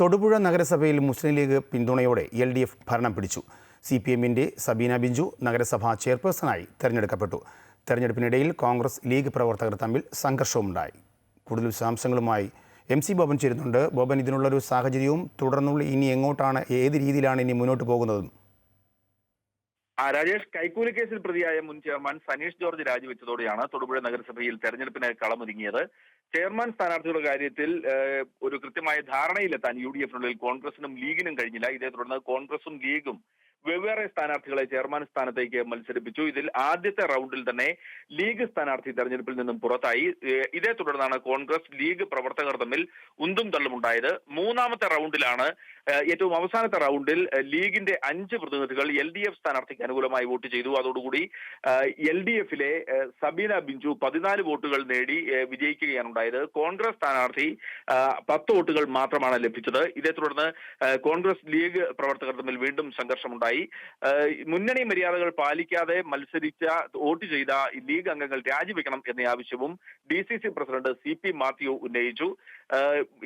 തൊടുപുഴ നഗരസഭയിൽ മുസ്ലിം ലീഗ് പിന്തുണയോടെ L D F ഭരണം പിടിച്ചു. സി പി എമ്മിന്റെ സബീന ബിഞ്ചു നഗരസഭാ ചെയർപേഴ്സണായി തെരഞ്ഞെടുക്കപ്പെട്ടു. തെരഞ്ഞെടുപ്പിനിടയിൽ കോൺഗ്രസ് ലീഗ് പ്രവർത്തകർ തമ്മിൽ സംഘർഷവുമുണ്ടായി. കൂടുതൽ വിശദാംശങ്ങളുമായി എം സി ബോബൻ ചേരുന്നുണ്ട്. ബോബൻ ഇതിനുള്ളൊരു സാഹചര്യവും തുടർന്നുള്ള ഇനി എങ്ങോട്ടാണ് ഏത് രീതിയിലാണ് ഇനി മുന്നോട്ട് പോകുന്നതും? രാജേഷ് കൈക്കൂലി കേസിൽ പ്രതിയായ മുൻ ചെയർമാൻ സനീഷ് ജോർജ് രാജിവെച്ചതോടെയാണ് തൊടുപുഴ നഗരസഭയിൽ തെരഞ്ഞെടുപ്പിന് കളമൊരുങ്ങിയത്. ചെയർമാൻ സ്ഥാനാർത്ഥിയുടെ കാര്യത്തിൽ ഒരു കൃത്യമായ ധാരണയിലെത്താൻ യു ഡി എഫിനുള്ളിൽ കോൺഗ്രസിനും ലീഗിനും കഴിഞ്ഞില്ല. ഇതേ തുടർന്ന് കോൺഗ്രസും ലീഗും വെവ്വേറെ സ്ഥാനാർത്ഥികളെ ചെയർമാൻ സ്ഥാനത്തേക്ക് മത്സരിപ്പിച്ചു. ഇതിൽ ആദ്യത്തെ റൗണ്ടിൽ തന്നെ ലീഗ് സ്ഥാനാർത്ഥി തെരഞ്ഞെടുപ്പിൽ നിന്നും പുറത്തായി. ഇതേ തുടർന്നാണ് കോൺഗ്രസ് ലീഗ് പ്രവർത്തകർ തമ്മിൽ ഉന്തും തള്ളുമുണ്ടായത്. മൂന്നാമത്തെ റൗണ്ടിലാണ് ഏറ്റവും അവസാനത്തെ റൗണ്ടിൽ ലീഗിന്റെ അഞ്ച് പ്രതിനിധികൾ എൽ ഡി എഫ് സ്ഥാനാർത്ഥിക്ക് അനുകൂലമായി വോട്ട് ചെയ്തു. അതോടുകൂടി എൽ ഡി എഫിലെ സബീന ബിഞ്ചു പതിനാല് വോട്ടുകൾ നേടി വിജയിക്കുകയാണ് ഉണ്ടായത് കോൺഗ്രസ് സ്ഥാനാർത്ഥി പത്ത് വോട്ടുകൾ മാത്രമാണ് ലഭിച്ചത്. ഇതേ തുടർന്ന് കോൺഗ്രസ് ലീഗ് പ്രവർത്തകർ തമ്മിൽ വീണ്ടും സംഘർഷമുണ്ടായി. മുന്നണി മര്യാദകൾ പാലിക്കാതെ മത്സരിച്ച വോട്ട് ചെയ്ത ലീഗ് അംഗങ്ങൾ രാജിവെക്കണം എന്ന ആവശ്യവും D C C president C P Mathew ഉന്നയിച്ചു.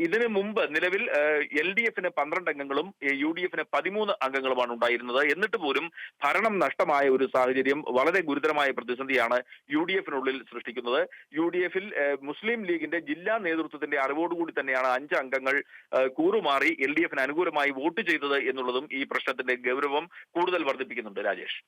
ഇതിനു മുമ്പ് നിലവിൽ എൽ ഡി എഫിന് പന്ത്രണ്ട് അംഗങ്ങളും യു ഡി എഫിന് പതിമൂന്ന് അംഗങ്ങളുമാണ് ഉണ്ടായിരുന്നത്. എന്നിട്ട് പോലും ഭരണം നഷ്ടമായ ഒരു സാഹചര്യം വളരെ ഗുരുതരമായ പ്രതിസന്ധിയാണ് യു ഡി എഫിനുള്ളിൽ സൃഷ്ടിക്കുന്നത്. യു ഡി എഫിൽ മുസ്ലിം ലീഗിന്റെ ജില്ലാ നേതൃത്വത്തിന്റെ അറിവോടുകൂടി തന്നെയാണ് അഞ്ച് അംഗങ്ങൾ കൂറുമാറി എൽ ഡി എഫിന് അനുകൂലമായി വോട്ട് ചെയ്തത് എന്നുള്ളതും ഈ പ്രശ്നത്തിന്റെ ഗൗരവം കൂടുതൽ വർദ്ധിപ്പിക്കുന്നുണ്ട് രാജേഷ്.